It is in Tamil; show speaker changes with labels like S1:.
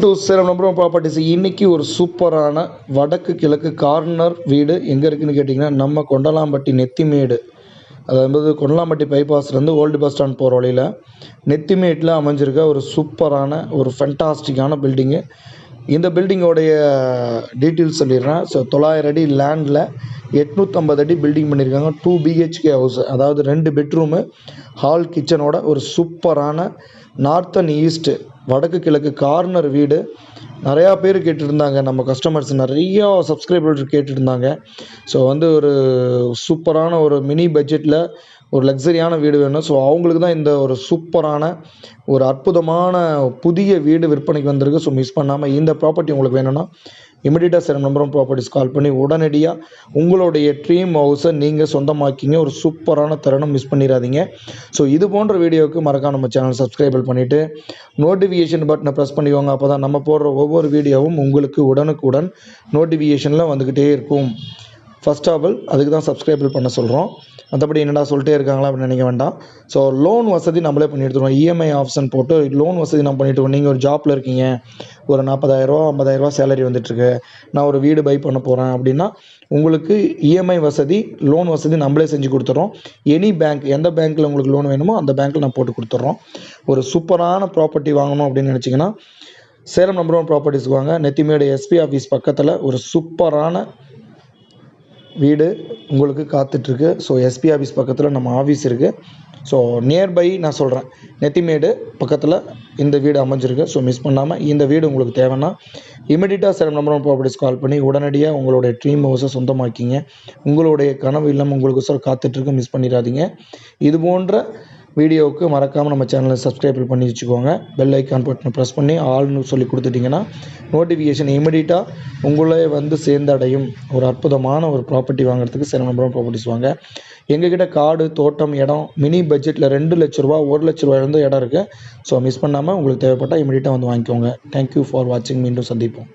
S1: டு சேலம் நம்பரும் ப்ராப்பர்ட்டிஸ் இன்னைக்கு ஒரு சூப்பரான வடக்கு கிழக்கு கார்னர் வீடு எங்கே இருக்குன்னு கேட்டிங்கன்னா நம்ம கொண்டலாம்பட்டி நெத்திமேடு. அதாவது கொண்டலாம்பட்டி பைபாஸ்லேருந்து ஓல்டு பஸ் ஸ்டாண்ட் போகிற வழியில் நெத்திமேட்டில் அமைஞ்சிருக்க ஒரு சூப்பரான ஒரு ஃபென்டாஸ்டிக்கான பில்டிங்கு இந்த பில்டிங்கோடைய டீட்டெயில்ஸ் சொல்லிடுறேன். ஸோ தொள்ளாயிரம் அடி லேண்டில் எட்நூற்றம்பது அடி பில்டிங் பண்ணியிருக்காங்க. டூ பிஹெச்கே ஹவுஸ் அதாவது ரெண்டு பெட்ரூமு ஹால் கிச்சனோட ஒரு சூப்பரான நார்த் அண்ட் ஈஸ்ட்டு வடக்கு கிழக்கு கார்னர் வீடு. நிறையா பேர் கேட்டுருந்தாங்க. நம்ம கஸ்டமர்ஸ் நிறையா சப்ஸ்கிரைபர் கேட்டுருந்தாங்க. ஸோ வந்து ஒரு சூப்பரான ஒரு மினி பட்ஜெட்டில் ஒரு லக்ஸரியான வீடு வேணும். ஸோ அவங்களுக்கு தான் இந்த ஒரு சூப்பரான ஒரு அற்புதமான புதிய வீடு விற்பனைக்கு வந்திருக்கு. ஸோ மிஸ் பண்ணாமல் இந்த ப்ராப்பர்ட்டி உங்களுக்கு வேணும்னா இமிடியட்டாக சேலம் நம்பரும் ப்ராப்பர்ட்டிஸ் கால் பண்ணி உடனடியாக உங்களுடைய ட்ரீம் ஹவுஸை நீங்கள் சொந்தமாக்கிங்க. ஒரு சூப்பரான தருணம் மிஸ் பண்ணிடாதீங்க. ஸோ இது போன்ற வீடியோவுக்கு மறக்காம நம்ம சேனல் சப்ஸ்கிரைபிள் பண்ணிவிட்டு நோட்டிஃபிகேஷன் பட்டனை ப்ரெஸ் பண்ணிக்கோங்க அப்போ தான் நம்ம போடுற ஒவ்வொரு வீடியோவும் உங்களுக்கு உடனுக்குடன் நோட்டிஃபிகேஷனில் வந்துக்கிட்டே இருக்கும். ஃபர்ஸ்ட் ஆஃப் ஆல் அதுக்கு தான் சப்ஸ்கிரைபிள் பண்ண சொல்கிறோம் மற்றபடி என்னடா சொல்லிட்டே இருக்காங்களா அப்படின்னு நினைக்க வேண்டாம். ஸோ லோன் வசதி நம்மளே பண்ணி எடுத்துருவோம். இஎம்ஐ ஆப்ஷன் போட்டு லோன் வசதி நம்ம பண்ணிட்டு நீங்கள் ஒரு ஜாப்பில் இருக்கீங்க. ஒரு நாற்பதாயிரரூவா ஐம்பதாயிரரூவா சேலரி வந்துட்டுருக்கு நான் ஒரு வீடு பை பண்ண போகிறேன் அப்படின்னா உங்களுக்கு இஎம்ஐ வசதி லோன் வசதி நம்மளே செஞ்சு கொடுத்துட்றோம் எனி பேங்க் எந்த பேங்க்கில் உங்களுக்கு லோன் வேணுமோ அந்த பேங்க்கில் நான் போட்டு கொடுத்துட்றோம் ஒரு சூப்பரான ப்ராப்பர்ட்டி வாங்கணும் அப்படின்னு நினச்சிங்கன்னா சேலம் நம்பர் ஒன் ப்ராப்பர்ட்டிஸ்க்கு வாங்க. நெத்திமேடு எஸ்பி ஆஃபீஸ் பக்கத்தில் ஒரு சூப்பரான வீடு உங்களுக்கு காத்துட்ருக்கு ஸோ எஸ்பி ஆஃபீஸ் பக்கத்தில் நம்ம ஆஃபீஸ் இருக்குது ஸோ நியர்பை நான் சொல்கிறேன் நெத்திமேடு பக்கத்தில் இந்த வீடு அமைஞ்சிருக்கு. ஸோ மிஸ் பண்ணாமல் இந்த வீடு உங்களுக்கு தேவைன்னா இமிடியட்டாக Salem number one properties call பண்ணி உடனடியாக உங்களுடைய ட்ரீம் ஹவுஸை சொந்தமாக்கிங்க. உங்களுடைய கனவு இல்லம் உங்களுக்கு சார் காத்துட்ருக்கு. மிஸ் பண்ணிடாதீங்க. இது போன்ற வீடியோவுக்கு மறக்காமல் நம்ம சேனலை சப்ஸ்கிரைப் பண்ணி வச்சுக்கோங்க. பெல் ஐக்கான் பட்டனை ப்ரெஸ் பண்ணி ஆள்னு சொல்லி கொடுத்துட்டிங்கன்னா நோட்டிஃபிகேஷன் இமிடியட்டாக உங்களே வந்து சேர்ந்தடையும். ஒரு அற்புதமான ஒரு ப்ராப்பர்ட்டி வாங்குறதுக்கு சேலம் நம்பர் ப்ராப்பர்ட்டிஸ் வாங்க. எங்ககிட்ட காடு தோட்டம் இடம் மினி பட்ஜெட்டில் ரெண்டு லட்ச ரூபா ஒரு லட்ச ரூபாயிலேருந்து இடம் இருக்குது ஸோ மிஸ் பண்ணாமல் உங்களுக்கு தேவைப்பட்டால் இமீடியட்டாக வந்து வாங்கிக்கோங்க. தேங்க்யூ ஃபார் வாட்சிங் மீண்டும் சந்திப்போம்.